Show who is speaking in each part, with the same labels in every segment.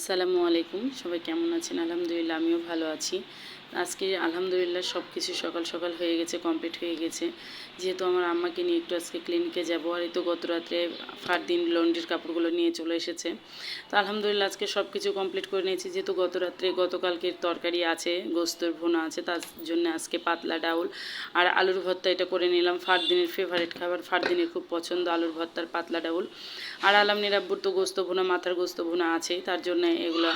Speaker 1: আসসালামু আলাইকুম। সবাই কেমন আছেন? আলহামদুলিল্লাহ আমিও ভালো আছি। আজকে আলহামদুলিল্লাহ সব কিছু সকাল সকাল হয়ে গেছে কমপ্লিট হয়ে গেছে। যেহেতু আমার আম্মাকে নিয়ে একটু আজকে ক্লিনিকে যাব, আর এই তো গত রাত্রে ফার দিন লন্ড্রির কাপড়গুলো নিয়ে চলে এসেছে। তো আলহামদুলিল্লাহ আজকে সব কিছু কমপ্লিট করে নিয়েছি। যেহেতু গত রাত্রে গতকালকের তরকারি আছে, গোস্তর ভোনা আছে, তার জন্য আজকে পাতলা ডাউল। আর আলুর ভর্তা এটা করে নিলাম। ফার দিনের ফেভারিট খাবার ফার দিনের খুব পছন্দ আলুর ভর্তার পাতলা ডাউল। আর আলাম নিরাব্বুর তো গোস্ত ভোনা, মাথার গোস্ত ভোনা আছেই, তার জন্য এগুলো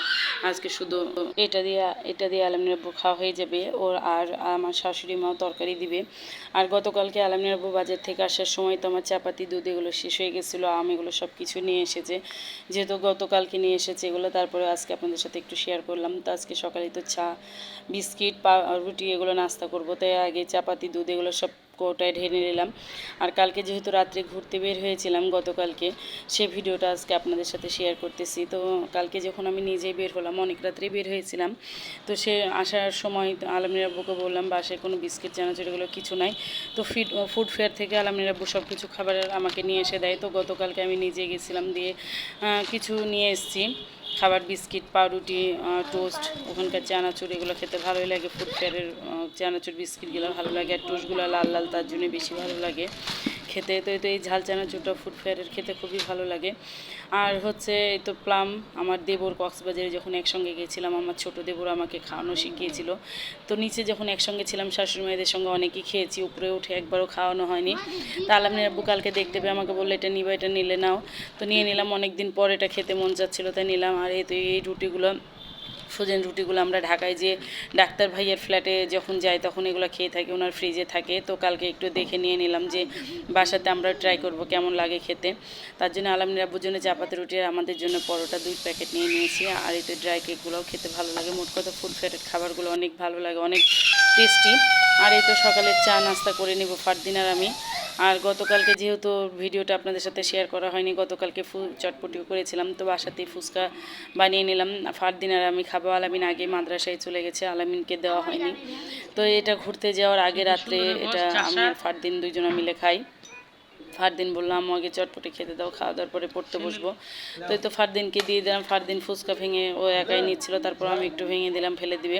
Speaker 1: আজকে শুধু এটা দিয়ে এটা দিয়ে আলাম নিরাব্বু খাওয়া হয়ে যাবে। ওর আর আমার শাশুড়ি মাও তরকারি দিবে। আর গতকালকে আলাম নিরাব্বু বাজার থেকে আসার সময় তো আমার চাপাতি, দুধ এগুলো শেষ হয়ে গেছিল। আম এগুলো সব কিছু নিয়ে এসেছে। যেহেতু গতকালকে নিয়ে এসেছে এগুলো তারপরে আজকে আপনাদের সাথে একটু শেয়ার করলাম। তো আজকে সকালে তো চা, বিস্কিট, পা, রুটি এগুলো নাস্তা করব। তাই আগে চাপাতি, দুধ এগুলো সব কোটায় ঢেলে নিলাম। আর কালকে যেহেতু রাত্রে ঘুরতে বের হয়েছিলাম গতকালকে, সে ভিডিওটা আজকে আপনাদের সাথে শেয়ার করতেছি। তো কালকে যখন আমি নিজেই বের হলাম, অনেক রাত্রে বের হয়েছিলাম। তো সে আসার সময় আলমির আব্বুকে বললাম, বাসায় কোনো বিস্কিট, চানাচুর এগুলো কিছু নাই। তো ফিড ফুড ফেয়ার থেকে আলমির আব্বু সব কিছু খাবার আমাকে নিয়ে এসে দেয়। তো গতকালকে আমি নিজে গেছিলাম দিয়ে কিছু নিয়ে এসেছি। খাবার বিস্কিট, পাউরুটি টোস্ট, ওখানকার চানাচুর, এগুলো খেতে ভালোই লাগে। ফুড ফেয়ারের চানাচুর, বিস্কিটগুলো ভালো লাগে। আর টোস্টগুলো লাল লাল, তার জন্য বেশি ভালো লাগে। খেতে, তো এই ঝাল চানাচুরটা ফুড ফেয়ারের খেতে খুবই ভালো লাগে। আর হচ্ছে এই তো প্লাম আমার দেবর কক্সবাজারে যখন একসঙ্গে গিয়েছিলাম, আমার ছোট দেবর আমাকে খাওয়ানো শিখিয়েছিল। তো নিচে যখন একসঙ্গে ছিলাম, শাশুড়ি মেয়েদের সঙ্গে অনেকেই খেয়েছি, উপরে উঠে একবারও খাওয়ানো হয়নি। তা আলামিনের আব্বু কালকে দেখতে পেয়ে আমাকে বলল, এটা নিবা, এটা নিলে নাও। তো নিয়ে নিলাম অনেক দিন পর এটা খেতে মন যাচ্ছিল তাই নিলাম। আর এই তো এই রুটিগুলো ফ্রোজেন রুটিগুলো আমরা ঢাকায় যে ডাক্তার ভাইয়ের ফ্ল্যাটে যখন যাই তখন এগুলো খেয়ে থাকি, ওনার ফ্রিজে থাকে। তো কালকে একটু দেখে নিয়ে নিলাম যে বাসাতে আমরা ট্রাই করব কেমন লাগে খেতে। তার জন্য আলামিন আব্বুর জন্য চাপাতি রুটি আর আমাদের জন্য পরোটা দুই প্যাকেট নিয়ে নিয়েছি। আর এতে ড্রাই কেকগুলোও খেতে ভালো লাগে। মোট কথা ফুড ফ্যাটেড খাবারগুলো অনেক ভালো লাগে, অনেক টেস্টি আর এই তো সকালে চা নাস্তা করে নিব ফারদিন আর আমি। আর গতকালকে যেহেতু ভিডিওটা আপনাদের সাথে শেয়ার করা হয়নি গতকালকে ফু চটপটিও করেছিলাম তো বাসাতেই ফুচকা বানিয়ে নিলাম। ফার দিন আর আমি খাব আলামিন আগে মাদ্রাসায় চলে গেছে আলামিনকে দেওয়া হয়নি। তো এটা ঘুরতে যাওয়ার আগে রাত্রে এটা আমি আর ফার দিন দুইজনে মিলে খাই। ফারদিন বললাম আগে চটপটে খেতে দাও খাওয়া দাওয়ার পরে পড়তে বসবো। তো এই তো ফারদিনকে দিয়ে দিলাম ফারদিন ফুচকা ভেঙে ও একাই নিচ্ছিল তারপর আমি একটু ভেঙে দিলাম ফেলে দিবে।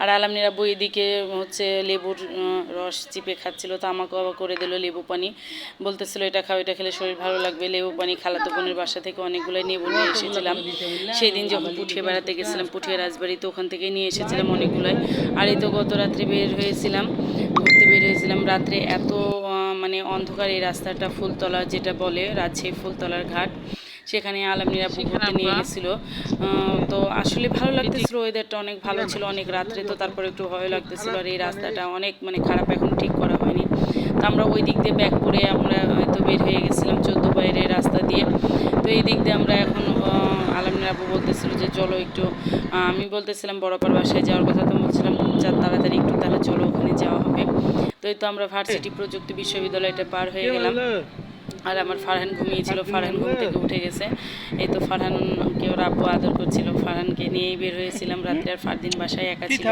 Speaker 1: আর আলামনিরা বই দিকে হচ্ছে লেবুর রস চিপে খাচ্ছিল তো আমাকেও আবার করে দিল লেবু পানি। বলতেছিল এটা খাও এটা খেলে শরীর ভালো লাগবে। লেবু পানি খালাতো বোনের বাসা থেকে অনেকগুলোই নেবু নিয়ে এসেছিলাম। সেই দিন যখন পুঠিয়ে বেড়াতে গেছিলাম পুঠিয়ে রাজবাড়ি তো ওখান থেকে নিয়ে এসেছিলাম অনেকগুলোই। আর এই তো গত রাত্রে বের হয়েছিলাম ঘুরতে বের হয়েছিলাম। রাত্রে এত মানে অন্ধকার এই রাস্তাটা ফুলতলা যেটা বলে রাজশাহী ফুলতলার ঘাট। সেখানে আলমিরা ঘুরতে নিয়ে গেছিল। তো আসলে ভালো লাগতেছিল ওয়েদারটা অনেক ভালো ছিল অনেক রাত্রে তো তারপরে একটু ভয় লাগতেছিল আর এই রাস্তাটা অনেক মানে খারাপ এখন ঠিক করা হয়নি। তো আমরা ওই দিক দিয়ে ব্যাক করে আমরা হয়তো বের হয়ে গেছিলাম চোদ্দ বাইরের রাস্তা দিয়ে। তো এই দিক দিয়ে আমরা এখন আলমিরা আবু বলতেছিল যে চলো একটু আমি বলতেছিলাম বড়পার বাসায় যাওয়ার কথা তো বলছিলাম তাড়াতাড়ি একটু তাহলে চলো ওখানে যাওয়া তো এই তো আমরা ভার্সিটি প্রযুক্তি বিশ্ববিদ্যালয়টা পার হয়ে গেলাম। আর আমার ফারহান ঘুমিয়েছিল ফারহান ঘুম থেকে উঠে গেছে। এই তো ফারহানকে ওর আব্বু আদর করছিল। ফারহানকে নিয়েই বের হয়েছিলাম রাত্রে আর ফারদিন বাসায় একা ছিল।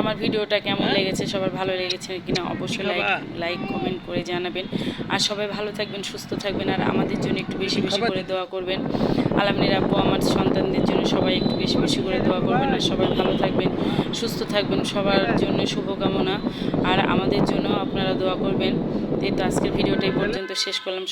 Speaker 1: আমার ভিডিওটা কেমন লেগেছে সবার ভালো লেগেছে কিনা অবশ্যই লাইক লাইক কমেন্ট করে জানাবেন। আর সবাই ভালো থাকবেন সুস্থ থাকবেন আর আমাদের জন্য একটু বেশি বেশি করে দোয়া করবেন। আলামনির আব্বু আমার সন্তানদের জন্য সবাই একটু বেশি বেশি করে দোয়া করবেন আর সবাই ভালো থাকবেন সুস্থ থাকবেন সবার জন্য শুভকামনা। আর আমাদের জন্য আপনারা দোয়া করবেন। এই তো আজকের ভিডিওটাই পর্যন্ত শেষ করলাম।